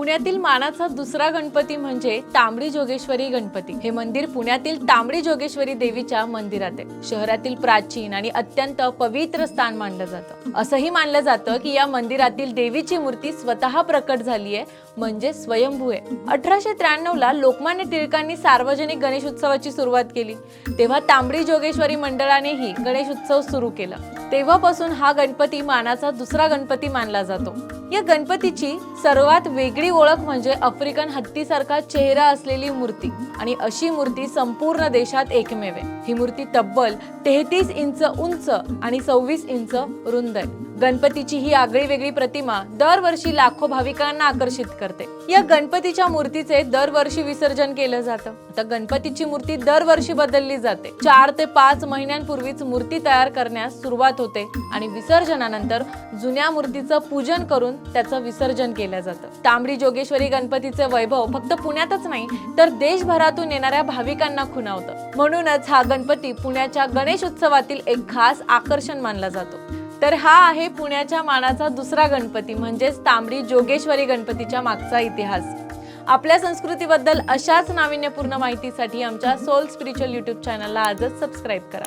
पुण्यातील मानाचा दुसरा गणपती म्हणजे तांबडी जोगेश्वरी गणपती. हे मंदिर पुण्यातील तांबडी जोगेश्वरी देवीच्या मंदिरात आहे. शहरातील प्राचीन आणि अत्यंत पवित्र स्थान मानलं जातं. असंही मानलं जातं की या मंदिरातील देवीची मूर्ती स्वतः प्रकट झाली आहे म्हणजे स्वयंभू आहे. अठराशे त्र्याण्णव ला लोकमान्य टिळकांनी सार्वजनिक गणेश उत्सवाची सुरुवात केली. तेव्हा तांबडी जोगेश्वरी मंडळानेही गणेश उत्सव सुरू केला. तेव्हापासून हा गणपती मानाचा दुसरा गणपती मानला जातो. या गणपतीची सर्वात वेगळी ओळख म्हणजे आफ्रिकन हत्तीसारखा चेहरा असलेली मूर्ती. आणि अशी मूर्ती संपूर्ण देशात एकमेव आहे. ही मूर्ती तब्बल तेहतीस इंच उंच आणि सव्वीस इंच रुंद आहे. गणपतीची ही आगळी वेगळी प्रतिमा दरवर्षी लाखो भाविकांना आकर्षित करते. या गणपतीच्या मूर्तीचे दरवर्षी विसर्जन केलं जातं. आता गणपतीची मूर्ती दरवर्षी बदलली जाते. चार ते पाच महिन्यांपूर्वीच मूर्ती तयार करण्यास सुरुवात होते आणि विसर्जनानंतर जुन्या मूर्तीचं पूजन करून त्याचं विसर्जन केलं जातं. तांबडी जोगेश्वरी गणपतीचे वैभव फक्त पुण्यातच नाही तर देशभरातून येणाऱ्या भाविकांना खुणावतं. म्हणूनच हा गणपती पुण्याच्या गणेश उत्सवातील एक खास आकर्षण मानला जातो. तर हा आहे पुण्याच्या मानाचा दुसरा गणपती म्हणजेच तांबडी जोगेश्वरी गणपतीच्या मागचा इतिहास. आपल्या संस्कृतीबद्दल अशाच नाविन्यपूर्ण माहितीसाठी आमच्या सोल स्पिरिच्युअल युट्यूब चॅनलला आजच सबस्क्राईब करा.